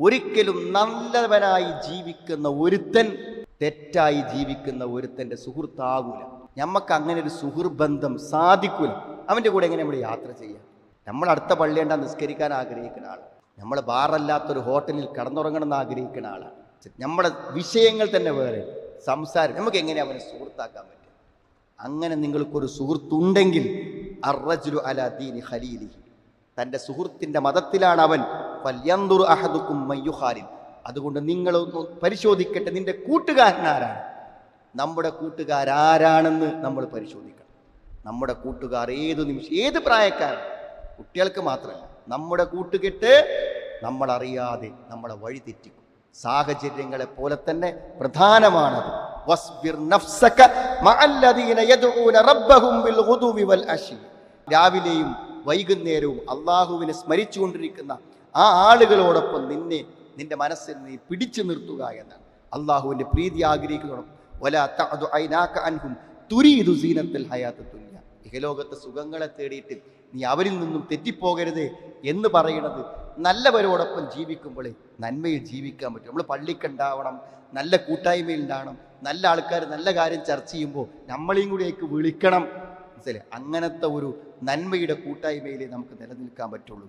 ഒരിക്കലും നല്ലവനായി ജീവിക്കുന്ന ഒരുത്തൻ തെറ്റായി ജീവിക്കുന്ന ഒരുത്തന്റെ സുഹൃത്താകൂല. നമുക്ക് അങ്ങനെ ഒരു സുഹൃബന്ധം സാധിക്കൂല. അവന്റെ കൂടെ എങ്ങനെ നമ്മൾ യാത്ര ചെയ്യാം? നമ്മൾ അടുത്ത പള്ളിയേണ്ട നിസ്കരിക്കാൻ ആഗ്രഹിക്കുന്ന ആളാണ് നമ്മൾ ബാറല്ലാത്തൊരു ഹോട്ടലിൽ കടന്നുറങ്ങണം എന്ന് ആഗ്രഹിക്കുന്ന ആളാണ് നമ്മുടെ വിഷയങ്ങൾ തന്നെ വേറെ. സംസാരം നമുക്ക് എങ്ങനെ അവനെ സുഹൃത്താക്കാൻ പറ്റും? അങ്ങനെ നിങ്ങൾക്കൊരു സുഹൃത്തുണ്ടെങ്കിൽ അറജുലു അല ദീനി ഖലീലി തന്റെ സുഹൃത്തിന്റെ മതത്തിലാണ് അവൻ. അതുകൊണ്ട് നിങ്ങളൊന്ന് പരിശോധിക്കട്ടെ നിന്റെ കൂട്ടുകാരനാരാണ്. നമ്മുടെ കൂട്ടുകാരാരാണെന്ന് നമ്മൾ പരിശോധിക്കണം. നമ്മുടെ കൂട്ടുകാർ ഏത് നിമിഷം ഏത് പ്രായക്കാരൻ? കുട്ടികൾക്ക് മാത്രമല്ല നമ്മുടെ കൂട്ടുകെട്ട് നമ്മളറിയാതെ നമ്മളെ വഴി തെറ്റിക്കും. സാഹചര്യങ്ങളെ പോലെ തന്നെ പ്രധാനമാണത്. രാവിലെയും വൈകുന്നേരവും അള്ളാഹുവിനെ സ്മരിച്ചുകൊണ്ടിരിക്കുന്ന ആ ആളുകളോടൊപ്പം നിന്നെ നിന്റെ മനസ്സിൽ നീ പിടിച്ചു നിർത്തുക എന്നാണ്. അള്ളാഹുവിന്റെ പ്രീതി ആഗ്രഹിക്കുന്നതോടൊപ്പം അൻഹും ഇഹലോകത്തെ സുഖങ്ങളെ തേടിയിട്ട് നീ അവരിൽ നിന്നും തെറ്റിപ്പോകരുത് എന്ന് പറയുന്നത് നല്ലവരോടൊപ്പം ജീവിക്കുമ്പോഴേ നന്മയിൽ ജീവിക്കാൻ പറ്റും. നമ്മൾ പള്ളിക്കുണ്ടാവണം നല്ല കൂട്ടായ്മയിൽ ഉണ്ടാവണം നല്ല ആൾക്കാർ നല്ല കാര്യം ചർച്ച ചെയ്യുമ്പോൾ നമ്മളെയും കൂടിയേക്ക് വിളിക്കണം. മനസ്സിലെ അങ്ങനത്തെ ഒരു നന്മയുടെ കൂട്ടായ്മയിലേ നമുക്ക് നിലനിൽക്കാൻ പറ്റുള്ളൂ.